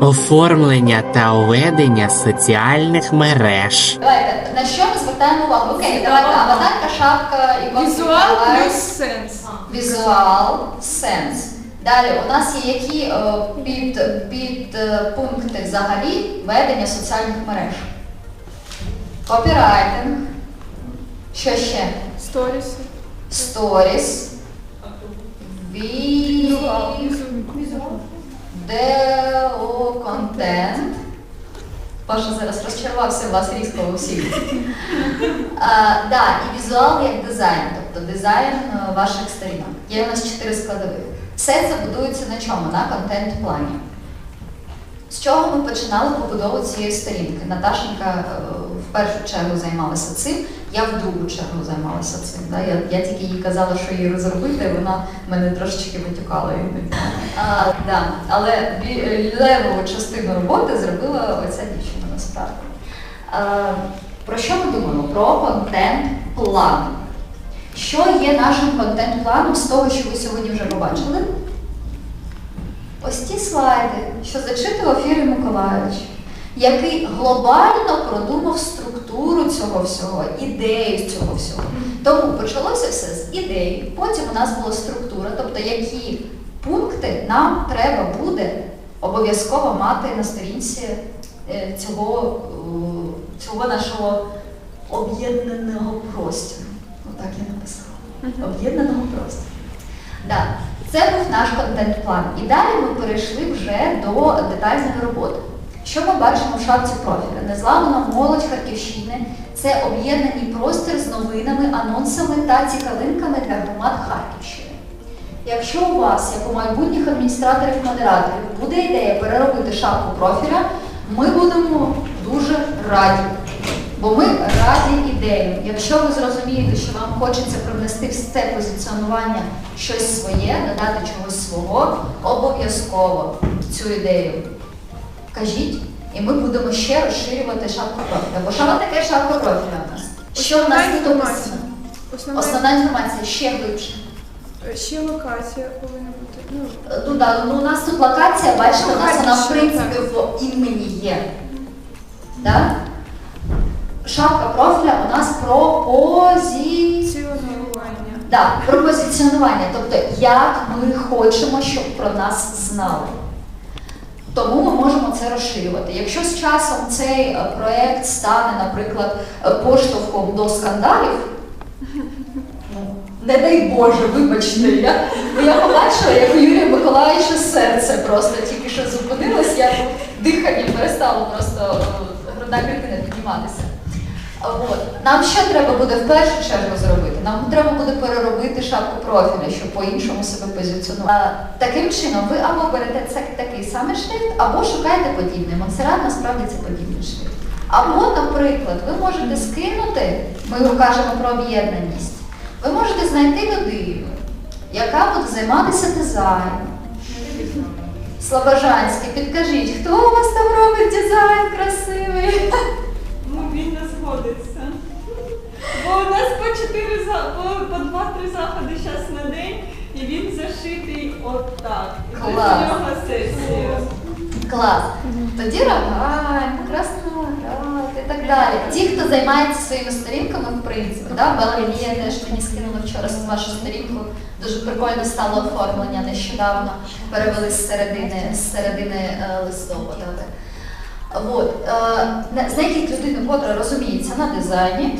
Оформлення та ведення соціальних мереж. Давайте, на що ми звертаємо увагу? Окей, давайте аватарка, шапка, іконка. Візуал плюс сенс. Візуал, сенс. Далі у нас є які е, під, під е, пункти взагалі ведення соціальних мереж. Копірайтинг. Що ще? Сторіси. Сторіс. Візуал. Візуал. Део контент. Паша зараз розчарувався в вас різко у всіх. А, да, і візуал як дизайн, тобто дизайн е, ваших сторінок. Є у нас чотири складових. Все це будується на чому? На контент-плані. З чого ми починали побудову цієї сторінки? Наташенька е, в першу чергу займалася цим, я в другу чергу займалася цим. Да? Я, я тільки їй казала, що її розробити, вона мене трошечки витікала. А, да. Але бі- левову частину роботи зробила оця дівчина насправді. А, про що ми думаємо? Про контент-план. Що є нашим контент-планом з того, що ви сьогодні вже побачили? Ось ті слайди, що зачитував Юрій Миколайович, який глобально продумав структуру цього всього, ідею цього всього. Тому почалося все з ідеї, потім у нас була структура, тобто які пункти нам треба буде обов'язково мати на сторінці е, цього, е, цього нашого об'єднаного простору. Отак я написала. Об'єднаного простору. Да. Це був наш контент-план. І далі ми перейшли вже до детальної роботи. Що ми бачимо в шапці профіля? Незламна молодь Харківщини це об'єднаний простір з новинами, анонсами та цікавинками для громад Харківщини. Якщо у вас, як у майбутніх адміністраторів-модераторів, буде ідея переробити шапку профіля, ми будемо дуже раді. Бо ми раді ідеям. Якщо ви зрозумієте, що вам хочеться привнести в це позиціонування щось своє, додати чогось свого, обов'язково цю ідею кажіть, і ми будемо ще розширювати шапку профіля. Бо що таке шапка профіля у нас? Що в нас тут описано? Основна, Основна інформація ще глибше. ще локація повинна бути. Ну, Ну, да, ну, у нас тут локація, бачите, у нас вона в принципі в імені є. Да? Шапка профіля у нас про позі... ціонування. Да, про позиціонування, тобто як ми хочемо, щоб про нас знали. Тому ми можемо це розширювати. Якщо з часом цей проєкт проект стане, наприклад, е, поштовхом до скандалів, ну, не дай Боже, вибачте, я, я побачила, як у Юрія Миколаївича серце просто тільки що зупинилось, я дихання перестало просто е, грудна клітина підніматися. От. Нам що треба буде в першу чергу зробити? Нам треба буде переробити шапку профіля, щоб по-іншому себе позиціонувати. Таким чином, ви або берете це, такий самий шрифт, або шукаєте подібний. Монсеррат насправді це подібний шрифт. Або, наприклад, ви можете скинути, ми кажемо про об'єднаність, ви можете знайти людину, яка буде займатися дизайном. Слобожанський, підкажіть, хто у вас там робить дизайн красивий? У нас по чотири за по, по два-три заходи зараз на день, і він зашитий отак. І Клас. з нього сесія. Клас. Тоді рогай, красна град і так далі. Ті, хто займається своїми сторінками, в принципі, да? Белгія теж мені скинула вчора вашу сторінку. Дуже прикольно стало оформлення нещодавно. Перевели з середини, з середини е, листопада. От. Е, на- знайдіть людину, котра розуміється на дизайні.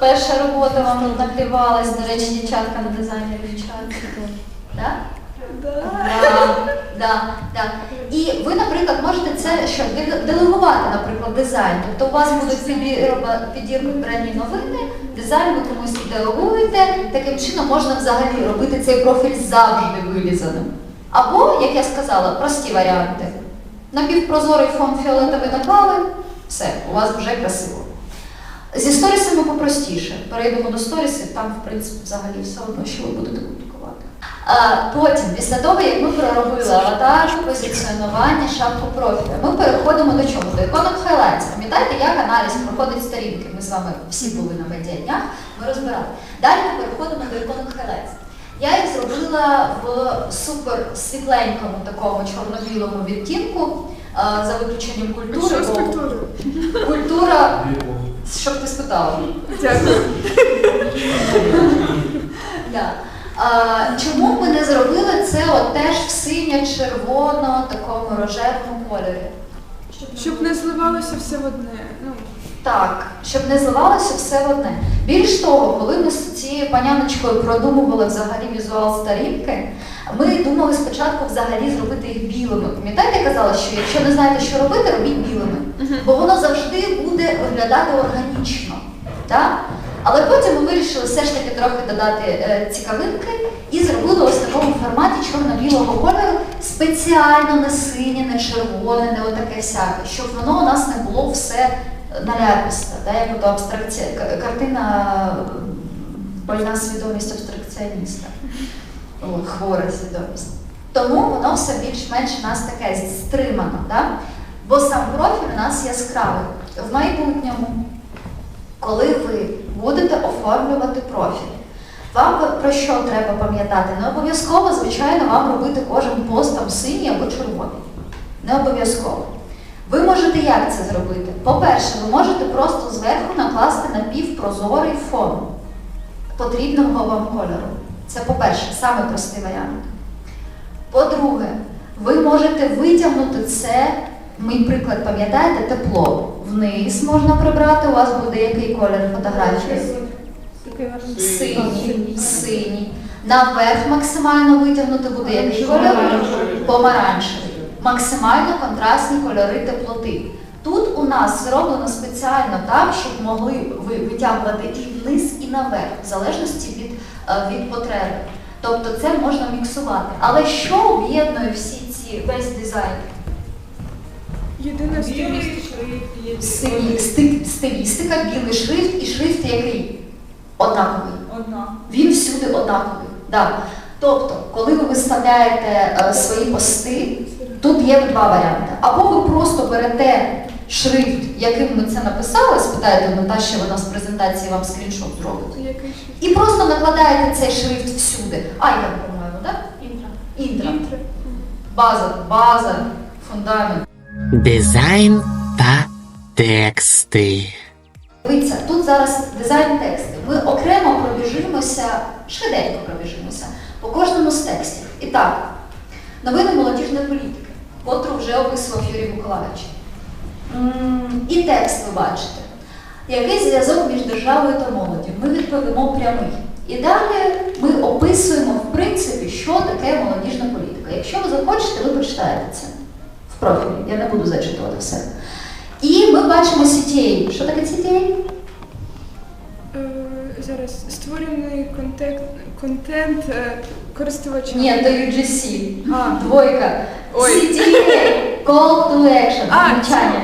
Перша робота вам тут наклівалась, до речі, дівчатка на дизайні? Да, да, да. І ви, наприклад, можете це що делегувати, наприклад, дизайн. Тобто у вас будуть підібра- підібрані новини, дизайн ви комусь делегуєте. Таким чином можна взагалі робити цей профіль завжди вилізаним. Або, як я сказала, прості варіанти. Напівпрозорий фон фіолетовий наклали, все, у вас вже красиво. Зі сторісами попростіше. Перейдемо до сторісів, там, в принципі, взагалі все одно, що ви будете публікувати. А, потім, після того, як ми проробили аватар, позиціонування, шапку профіля, ми переходимо до чого? До іконок Highlights. Пам'ятаєте, як аналіз проходить сторінки? Ми з вами всі були на медіаднях, ми розбирали. Далі ми переходимо до іконок Highlights. Я їх зробила в супер світленькому такому чорно-білому відтінку, за виключенням культури. Що бо? Культура, щоб ти спитала. Дякую. Да. А, чому ми не зробили це от теж в синьо-червоно, такому рожевому кольорі? Щоб не зливалося все в одне. Ну, Так, щоб не зливалося все в одне. Більш того, коли ми з цією паняночкою продумували взагалі візуал сторінки, ми думали спочатку взагалі зробити їх білими. Пам'ятаєте, я казала, що якщо не знаєте, що робити, робіть білими. Бо воно завжди буде виглядати органічно. Так? Але потім ми вирішили все ж таки трохи додати е, цікавинки і зробили ось в такому форматі чорно-білого кольору спеціально не синє, не червоне, не отаке всяке, щоб воно у нас не було все наляписте, як ото абстракція, картина больна свідомість абстракціоніста, хвора свідомість. Тому воно все більш-менш у нас таке стримано, да? Бо сам профіль у нас яскравий. В майбутньому коли ви будете оформлювати профіль, вам про що треба пам'ятати? Не обов'язково, звичайно, вам робити кожен пост там синій або червоний. Не обов'язково. Ви можете як це зробити? По-перше, ви можете просто зверху накласти напівпрозорий фон потрібного вам кольору. Це по-перше, саме простий варіант. По-друге, ви можете витягнути це, мій приклад, пам'ятаєте, тепло. Вниз можна прибрати, у вас буде який колір фотографії? Синій, синій. Наверх максимально витягнути буде який кольор? Помаранчевий. Максимально контрастні кольори теплоти. Тут у нас зроблено спеціально так, щоб могли ви витягувати і вниз, і наверх, в залежності від, е, від потреби. Тобто це можна міксувати. Але що об'єднує всі ці весь дизайн? Єдина стилістика. є стилістика, білий шрифт і шрифт який? Однаковий. одна. Він всюди однаковий. Да. Тобто, коли ви виставляєте е, свої пости, тут є два варіанти. Або ви просто берете шрифт, яким ми це написали, спитаєте Наташі, вона з презентації вам скріншот зробить. І просто накладаєте цей шрифт всюди. Айдер, по-моєму, так? Інтра. Інтра. Інтро. База, база, фундамент. Дизайн та тексти. Дивіться, тут зараз дизайн тексту. Ми окремо пробіжимося, швиденько пробіжимося по кожному з текстів. І так, новини молодіжної політики, котру вже описував Юрій Миколаївич. І текст ви бачите. Який зв'язок між державою та молоддю? Ми відповімо прямий. І далі ми описуємо, в принципі, що таке молодіжна політика. Якщо ви захочете, ви прочитаєте це в профілі. Я не буду зачитувати все. І ми бачимо CTA. Що таке CTA? Е, Зараз створений контент, контент користувача. Ні, то UGC. А, Двойка. Ой. CTA. Call to action. А, Навчання.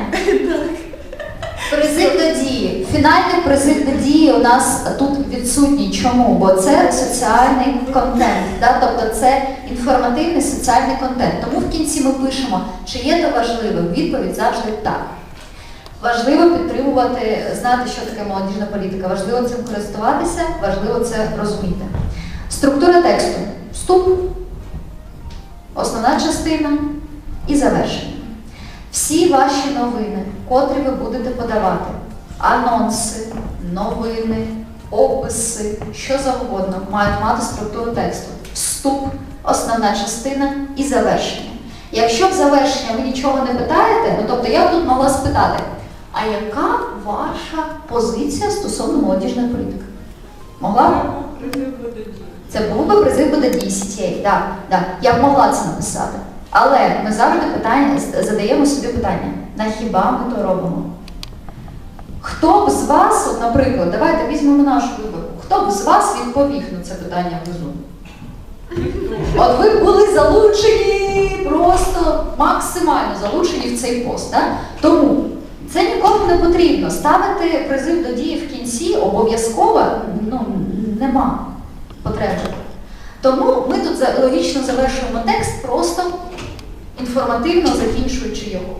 Призив до дії. Фінальний призив до дії у нас тут відсутній. Чому? Бо це соціальний контент. Да? Тобто це інформативний соціальний контент. Тому в кінці ми пишемо, чи є то важливим. Відповідь завжди так. Важливо підтримувати, знати, що таке молодіжна політика. Важливо цим користуватися, важливо це розуміти. Структура тексту. Вступ, основна частина і завершення. Всі ваші новини, котрі ви будете подавати, анонси, новини, описи, що завгодно, мають мати структуру тексту. Вступ, основна частина і завершення. Якщо в завершення ви нічого не питаєте, ну тобто я тут могла спитати, а яка ваша позиція стосовно молодіжної політики? Могла б? Це був би призив буде DCTA, да, да. Я б могла це написати. Але ми завжди питання, задаємо собі питання, на хіба ми то робимо? Хто б з вас, от, наприклад, давайте візьмемо нашу виборку, хто б з вас відповів на це питання внизу? От ви були залучені, просто максимально залучені в цей пост. Да? Тому це нікому не потрібно. Ставити призив до дії в кінці обов'язково ну, нема потреби. Тому ми тут логічно завершуємо текст, просто інформативно закінчуючи його.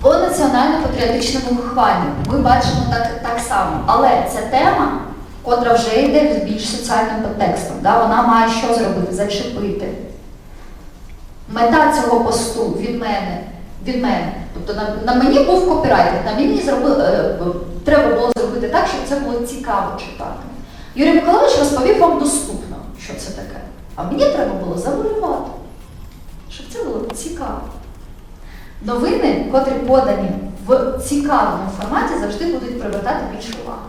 По національно-патріотичному вихованню ми бачимо так, так само, але ця тема котра вже йде з більш соціальним контекстом. Да? Вона має що зробити? Зачепити. Мета цього посту від мене, від мене. Тобто на, на мені був копірайтинг, на мені зроби, е, треба було зробити так, щоб це було цікаво читати. Юрій Миколаївич розповів вам доступно, що це таке. А мені треба було завоювати, щоб це було цікаво. Новини, котрі подані в цікавому форматі, завжди будуть привертати більше уваги.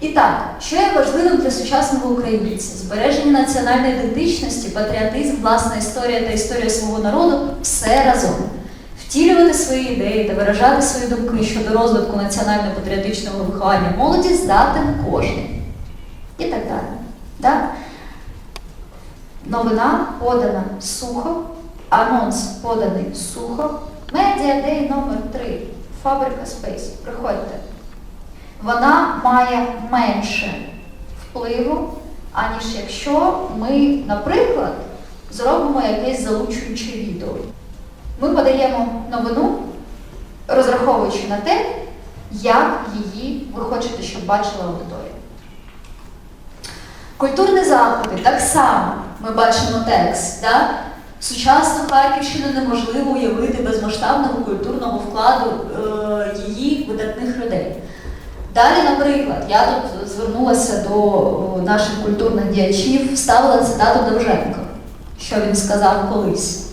І так, що є важливим для сучасного українця? Збереження національної ідентичності, патріотизм, власна історія та історія свого народу все разом. Втілювати свої ідеї та виражати свої думки щодо розвитку національно-патріотичного виховання молоді здатен кожен. І так далі. Да? Новина подана сухо, анонс поданий сухо. Медіа Дей номер 3 Фабрика Спейс. Приходьте. Вона має менше впливу, аніж якщо ми, наприклад, зробимо якесь залучуюче відео. Ми подаємо новину, розраховуючи на те, як її ви хочете, щоб бачила аудиторія. Культурні заходи так само ми бачимо текст. Да? Сучасну Харківщину неможливо уявити без масштабного культурного вкладу е, її видатних людей. Далі, наприклад, я тут звернулася до о, наших культурних діячів, вставила цитату Довженка, що він сказав колись.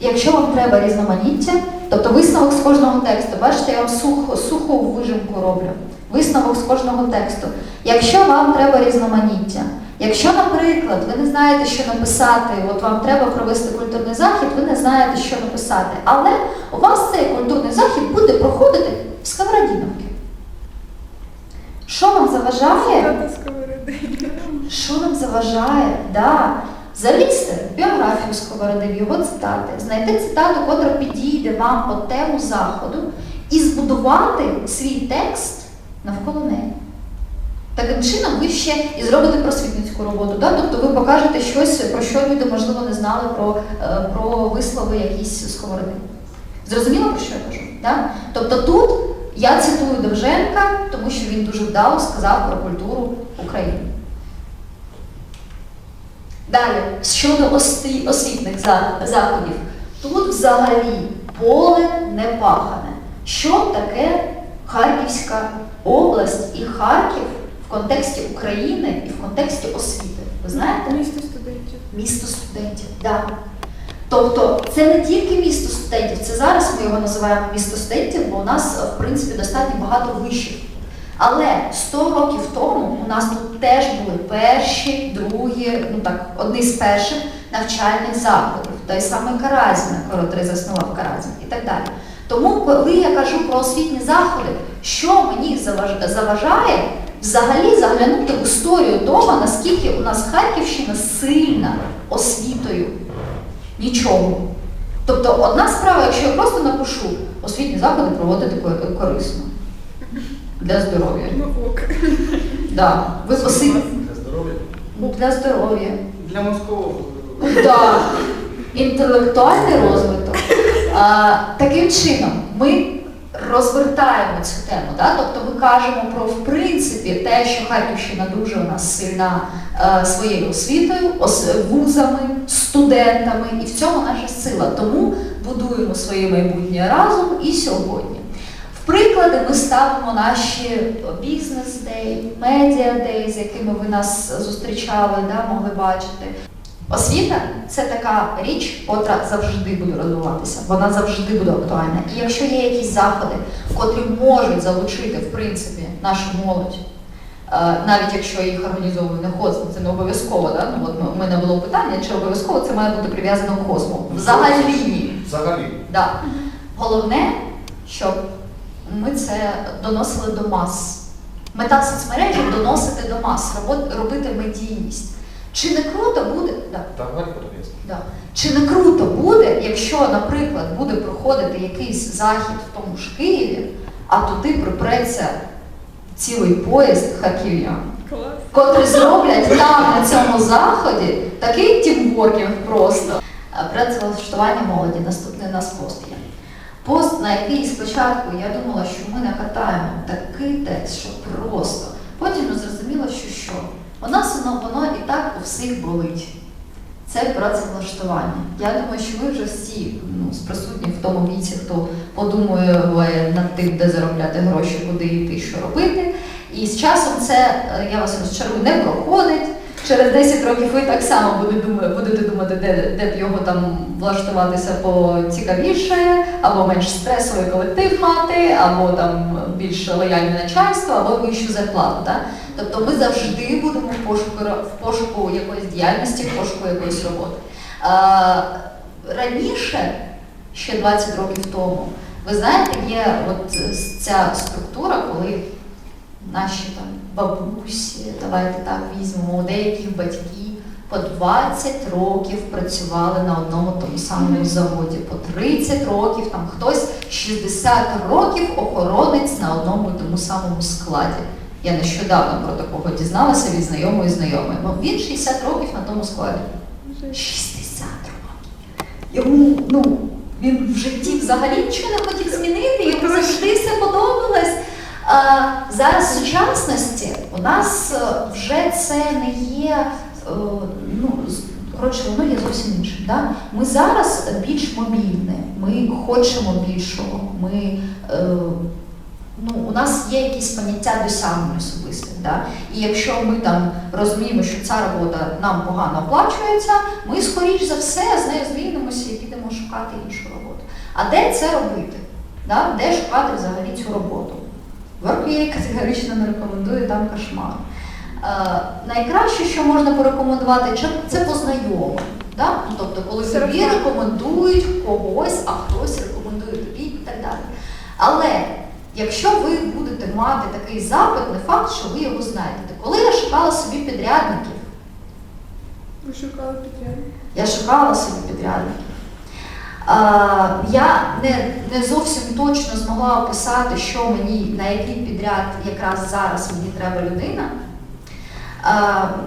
Якщо вам треба різноманіття, тобто висновок з кожного тексту, бачите, я вам сухо, суху вижимку роблю. Висновок з кожного тексту. Якщо вам треба різноманіття, якщо, наприклад, ви не знаєте, що написати, от вам треба провести культурний захід, ви не знаєте, що написати, але у вас цей культурний захід буде проходити в Сковородіновці. Що вам заважає? Що нам заважає? Да. Залізти в біографію Сковороди, в його цитати, знайти цитату, котра підійде вам по тему заходу, і збудувати свій текст навколо неї. Таким чином ви ще і зробите просвітницьку роботу. Да? Тобто ви покажете щось, про що люди, можливо, не знали про, е, про вислови якісь сковороди. Зрозуміло, про що я кажу? Да? Тобто тут я цитую Довженка, тому що він дуже вдало сказав про культуру України. Далі, щодо освітних заходів, тут взагалі поле не пахане. Що таке Харківська область і Харків в контексті України і в контексті освіти? Ви знаєте? Місто студентів. Місто студентів, так. Да. Тобто це не тільки місто студентів, це зараз ми його називаємо місто студентів, бо у нас, в принципі, достатньо багато вишів. Але 100 років тому у нас тут теж були перші, другі, ну так, одні з перших навчальних закладів. Той самий Каразін, котрий заснував Каразін і так далі. Тому, коли я кажу про освітні заходи, що мені заважає взагалі заглянути в історію того, наскільки у нас Харківщина сильна освітою. Нічого. Тобто одна справа, якщо я просто напишу освітні заходи проводити корисно для здоров'я. Ну ок. Да. Ви посиль... Для здоров'я. для здоров'я. Для мозкового. Да. Інтелектуальний розвиток. А, таким чином, ми розвертаємо цю тему. Да? Тобто ми кажемо про в принципі те, що Харківщина дуже у нас сильна е, своєю освітою, ос- вузами, студентами, і в цьому наша сила. Тому будуємо своє майбутнє разом і сьогодні. В приклади ми ставимо наші бізнес-дей, медіа-дей, з якими ви нас зустрічали, да, могли бачити. Освіта це така річ, котра завжди буде розвиватися, вона завжди буде актуальна. І якщо є якісь заходи, котрі можуть залучити в принципі нашу молодь, е, навіть якщо їх організовує не ХОЗМ, це не обов'язково, да? ну, от у мене було питання, чи обов'язково це має бути прив'язано к ХОЗМу. Взагалі ні. Взагалі. Да. Головне, щоб ми це доносили до мас. Мета соцмережі доносити до мас, робити медійність. Чи не круто буде? Да. Та. Да. Чи не круто буде, якщо, наприклад, буде проходити якийсь захід в тому ж Києві, а туди припреться цілий поїзд харків'ян, Клас. котрі зроблять там на цьому заході такий тімворкінг просто. Працевлаштування молоді, наступний у нас пост є. Пост, на який спочатку я думала, що ми накатаємо такий текст, що просто. Потім зрозуміла, що що. У нас воно, воно і так у всіх болить. Це працевлаштування. Я думаю, що ви вже всі ну, з присутні в тому віці, хто подумує над тим, де заробляти гроші, куди йти, що робити. І з часом це, е, я вас розчарую, не проходить. Через 10 років ви так само будете думати, де, де б його там влаштуватися поцікавіше, або менш стресовий колектив мати, або там більш лояльне начальство, або вищу зарплату. Так? Тобто ми завжди будемо в пошуку, в пошуку якоїсь діяльності, в пошуку якоїсь роботи. А, раніше, ще 20 років тому, ви знаєте, є от ця структура, коли наші там бабусі, давайте так візьмемо, у деяких батьків по 20 років працювали на одному тому самому заводі, по 30 років, там хтось 60 років охоронець на одному тому самому складі. Я нещодавно про такого дізналася від знайомої знайомої. Бо він 60 років на тому складі. 60 років. Йому, ну, він в житті взагалі нічого не хотів змінити, йому завжди все подобалось. А, зараз в сучасності у нас е, вже це не є, е, ну, коротше, воно є зовсім іншим. Да? Ми зараз більш мобільні, ми хочемо більшого, ми, е, ну, у нас є якісь поняття досягнень особистих. Да? І якщо ми там розуміємо, що ця робота нам погано оплачується, ми скоріш за все з нею звільнимося і підемо шукати іншу роботу. А де це робити? Да? Де шукати взагалі цю роботу? Workvia категорично не рекомендує там кошмар. Е, найкраще, що можна порекомендувати, це- познайомим. Да? Ну, Тобто, коли тобі рекомендують когось, а хтось рекомендує тобі і так далі. Але якщо ви будете мати такий запит, не факт, що ви його знайдете. Коли я шукала собі підрядників, Ви шукали підрядників? я шукала собі підрядників. А, я не, не зовсім точно змогла описати, що мені, на який підряд якраз зараз мені треба людина.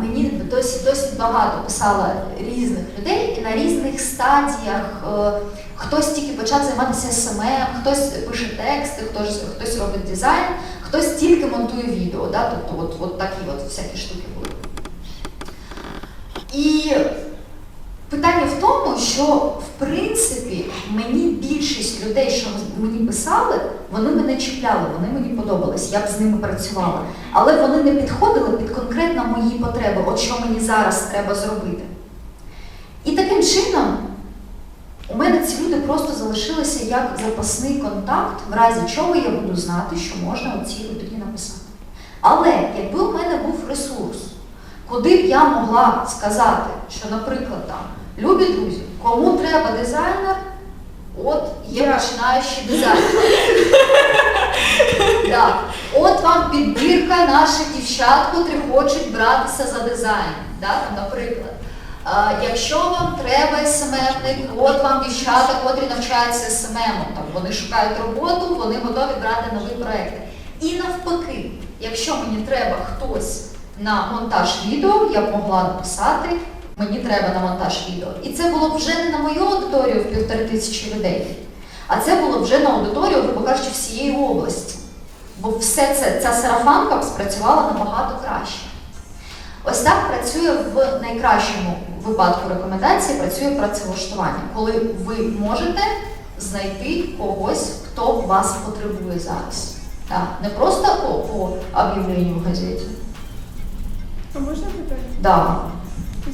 Мені досить, досить багато писало різних людей і на різних стадіях. Е, хтось тільки почав займатися СММ, хтось пише тексти, хтось, хтось робить дизайн, хтось тільки монтує відео. Да? Тобто от, от такі от всякі штуки були. І Питання в тому, що в принципі мені більшість людей, що мені писали, вони мене чіпляли, вони мені подобались, я б з ними працювала. Але вони не підходили під конкретно мої потреби, от що мені зараз треба зробити. І таким чином у мене ці люди просто залишилися як запасний контакт, в разі чого я буду знати, що можна цій людині написати. Але якби у мене був ресурс, куди б я могла сказати, що, наприклад, там, любі друзі, кому треба дизайнер, от є починаючий дизайнер. Так. От вам підбірка наших дівчат, котрі хочуть братися за дизайн. Наприклад. А, якщо вам треба СММник, от вам дівчата, котрі навчаються там вони шукають роботу, вони готові брати нові проекти. І навпаки, якщо мені треба хтось на монтаж відео, я б могла написати, мені треба на монтаж відео. І це було б вже не на мою аудиторію в півтори тисячі людей, а це було б вже на аудиторію, грубо кажучи, всієї області. Бо все це, ця сарафанка б спрацювала набагато краще. Ось так працює в найкращому випадку рекомендації, працює працевлаштування, коли ви можете знайти когось, хто вас потребує зараз. Так, не просто по, по об'явленню в газеті. А можна питання? Да.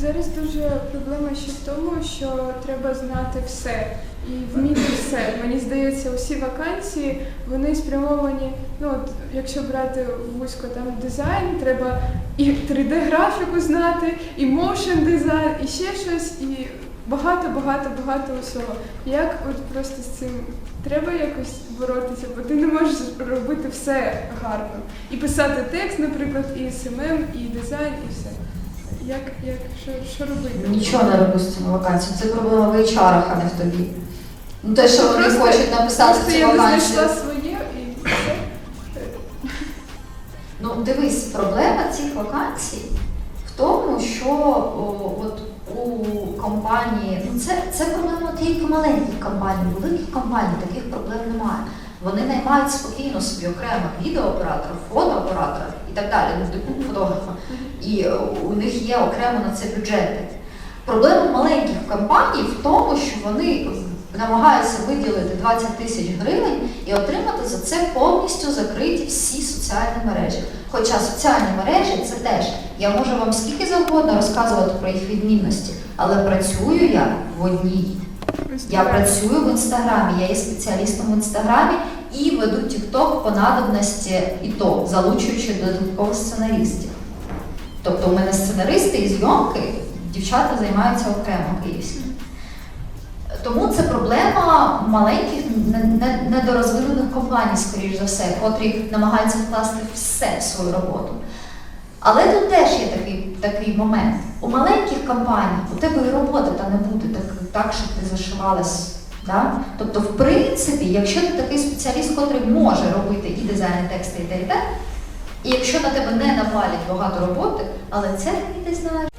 Зараз дуже проблема ще в тому, що треба знати все і вміти все. Мені здається, усі вакансії вони спрямовані. Ну от якщо брати вузько там дизайн, треба і 3D-графіку знати, і motion дизайн, і ще щось, і багато, багато, багато усього. Як от просто з цим треба якось боротися, бо ти не можеш робити все гарно. І писати текст, наприклад, і СММ, і дизайн, і все. Як, як що, що робити? Нічого не роблю з цими вакансіями. Це проблема в HR, а не в тобі. Ну те, що вони Просто- хочуть написати Просто цю я не вакансію. знайшла своє і все. Ну, дивись, проблема цих вакансій в тому, що о, от у компанії, ну це, це проблема тільки маленьких компаній, великих компаній таких проблем немає. Вони наймають спокійно собі окремих відеооператорів, фотооператора так далі, ну, типу фотографа. І е, у них є окремо на це бюджети. Проблема маленьких компаній в тому, що вони намагаються виділити 20 тисяч гривень і отримати за це повністю закриті всі соціальні мережі. Хоча соціальні мережі це теж я можу вам скільки завгодно розказувати про їх відмінності, але працюю я в одній. Я працюю в інстаграмі, я є спеціалістом в інстаграмі і веду TikTok по надобності і то, залучуючи додаткових сценаристів. Тобто у мене сценаристи і зйомки, дівчата займаються окремо київські. Тому це проблема маленьких не- не- недорозвинених компаній, скоріш за все, котрі намагаються вкласти все в свою роботу. Але тут теж є такий, такий момент. У маленьких компаній у тебе і роботи та не буде так, так щоб ти зашивалась. Да? Тобто, в принципі, якщо ти такий спеціаліст, котрий може робити і дизайн, і тексти, і те, і те, і якщо на тебе не навалять багато роботи, але це ти знаєш.